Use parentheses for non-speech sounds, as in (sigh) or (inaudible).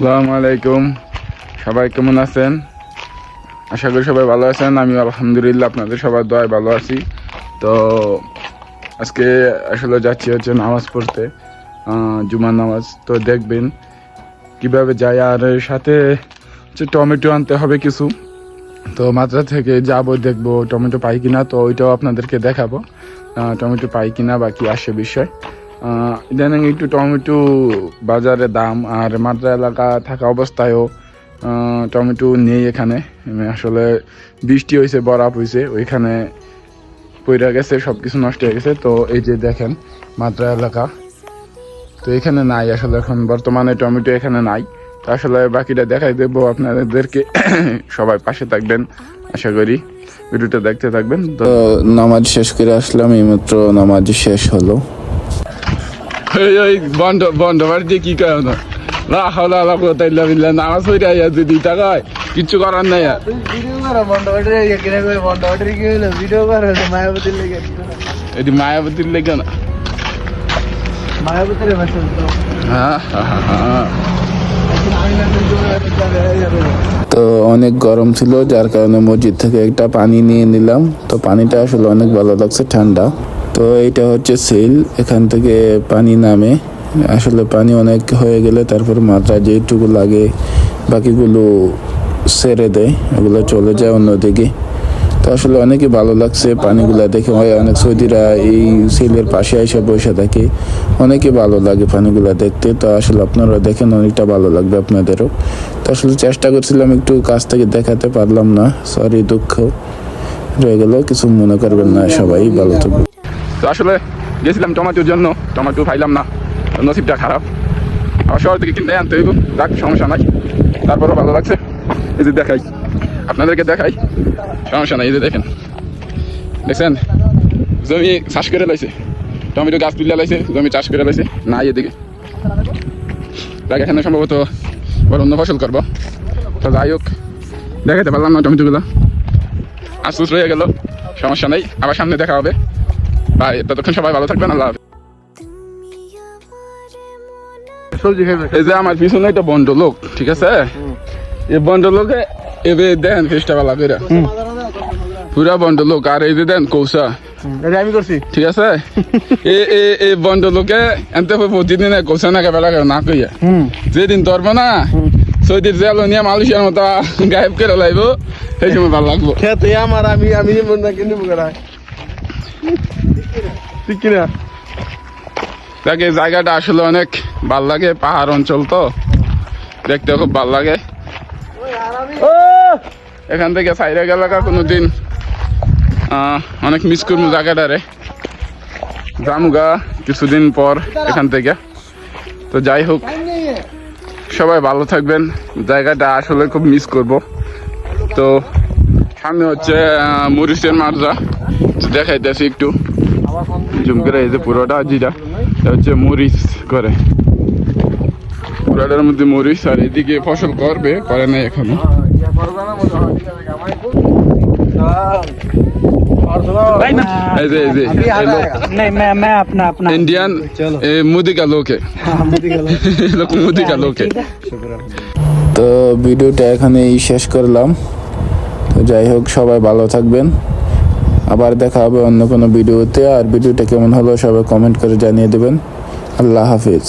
আসসালামু আলাইকুম। সবাই কেমন আছেন? আশা করি সবাই ভালো আছেন। আমি আলহামদুলিল্লাহ আপনাদের সবার দোয়ায় ভালো আছি। তো আজকে আসলে যাচ্ছি হচ্ছে নামাজ পড়তে জুমার নামাজ। তো দেখবেন কীভাবে যাই আর সাথে হচ্ছে টমেটো আনতে হবে কিছু। তো মাত্রা থেকে যাব, দেখব টমেটো পাই কিনা। তো ওইটাও আপনাদেরকে দেখাবো। টমেটো পাই কিনা বা কি আসে বিষয়। ইদানিং একটু টমেটো বাজারে দাম আর মাদ্রা এলাকা থাকা অবস্থায়ও টমেটো নেই এখানে। মানে আসলে বৃষ্টি হয়েছে বরাপ হয়েছে, ওইখানে পইরা গেছে সব কিছু নষ্ট হয়ে গেছে। তো এই যে দেখেন মাত্রা এলাকা। তো এখানে নাই আসলে এখন, বর্তমানে টমেটো এখানে নাই। তো আসলে বাকিটা দেখাই দেবো আপনাদেরকে। (coughs) সবাই পাশে থাকবেন, আশা করি ভিডিওটা দেখতে থাকবেন। তো নামাজ শেষ করে আসলাম, এইমাত্র নামাজ শেষ হলো। ওই ওই বন্ধ বন্ধ বাড়ি দিয়ে কি কয় না হাওলা নামাজ পড়ে আইয়া যদি কিচ্ছু করার নাই আর। ভিডিও করো বন্ধ করে কিনে করে বন্ধ করে কি হলো ভিডিও করো মায়াবতীর লেগে এটি মায়াবতীর লেগে না। মায়াবতীর মেসেজ তো হ্যাঁ হ্যাঁ, হ্যাঁ, তো অনেক গরম ছিল যার কারণে মসজিদ থেকে একটা পানি নিয়ে নিলাম। তো পানিটা আসলে অনেক ভালো লাগছে ঠান্ডা। তো এইটা হচ্ছে সেল, এখান থেকে পানি নামে। আসলে পানি অনেক হয়ে গেলে তারপর মাত্রা যেটুকু লাগে বাকিগুলো সেরে দেয়, ওগুলো চলে যায় অন্যদিকে। তো আসলে অনেকই ভালো লাগছে পানিগুলো দেখে। হয় অনেক সৌদিরা এই সেলের পাশে এসে বসে থাকে। অনেকই ভালো লাগে পানিগুলো দেখতে। তো আসলে আপনারা দেখেন অনেকটা ভালো লাগবে আপনাদেরও। তো আসলে চেষ্টা করছিলাম একটু কাছ থেকে দেখাতে, পারলাম না। সরি দুঃখ। রয়ে গেল, কিছু মনে করবেন না সবাই। ভালো থাকবে তো আসলে গেছিলাম টমেটোর জন্য। টমেটো পাইলাম না, নসিবটা খারাপ। আবার শহর থেকে কিনতে আনতে হইব, যাক, সমস্যা নাই। তারপরও ভালো লাগছে। এই যে দেখাই, আপনাদেরকে দেখাই। সমস্যা নাই, এই যে দেখেন। দেখছেন? জমি চাষ করে লাইছে। টমেটো গাছ তুলে লাইছে, জমি চাষ করে লাইছে। না এদিকে। দেখ এখানে সম্ভবত আবার অন্য ফসল করব। তো যাই হোক দেখাতে পারলাম না টমেটোগুলো। আফসোস রয়ে গেল, সমস্যা নেই। আবার সামনে দেখা হবে। ভাই ততক্ষণ সবাই ভালো থাকবেন আল্লাহ। সবজি খাইবে এই যে আমার পিছনে একটা বন্ড লোক ঠিক আছে? এই বন্ড লোকে এবে দেন ফেসটা ভালো করে পুরা বন্ড লোক আর এই যে দেন কৌশা। আমি করছি। ঠিক আছে? এ (laughs) এ এই বন্ড লোকে এনতে প্রতিদিন কৌশা না বেলা না কইয়া। যেদিন ধরবো না সৈদির জেল নিয়ে মালয়েশিয়ার মতো গায়েব করে লাইব সেই সময় ভালো লাগবো। খেতে আমার আমি আমি নিব না কিনে নিব করা ঠিক কিনা? তাকে জায়গাটা আসলে অনেক ভালো লাগে পাহাড় অঞ্চল তো। দেখতে খুব ভালো লাগে। এখান থেকে সাইরে গেলে কোনোদিন। আহ, অনেক মিস করব জায়গাটারে জামুগা কিছুদিন পর এখান থেকে। তো যাই হোক সবাই ভালো থাকবেন। জায়গাটা আসলে খুব মিস করব। তো সামনে হচ্ছে মরিচের মার্জা। দেখাইতেছি একটু জুম করে এই যে পুরোটা যেটা এটা হচ্ছে মরিচ করে পুরোটার মধ্যে মরিচ আর এদিকে ফসল করবে করে নাই এখনো এই যে এই যে এই লোক नहीं मैं मैं अपना अपना इंडियन चलो। ए, मोदी का लोग है ये लोग मोदी का लोग है তো ভিডিওটা এখানেই শেষ করলাম তো যাই হোক সবাই ভালো থাকবেন আবার দেখা হবে অন্য কোনো ভিডিওতে, আর ভিডিওটা কেমন হলো সবাই কমেন্ট করে জানিয়ে দেবেন। আল্লাহ হাফিজ।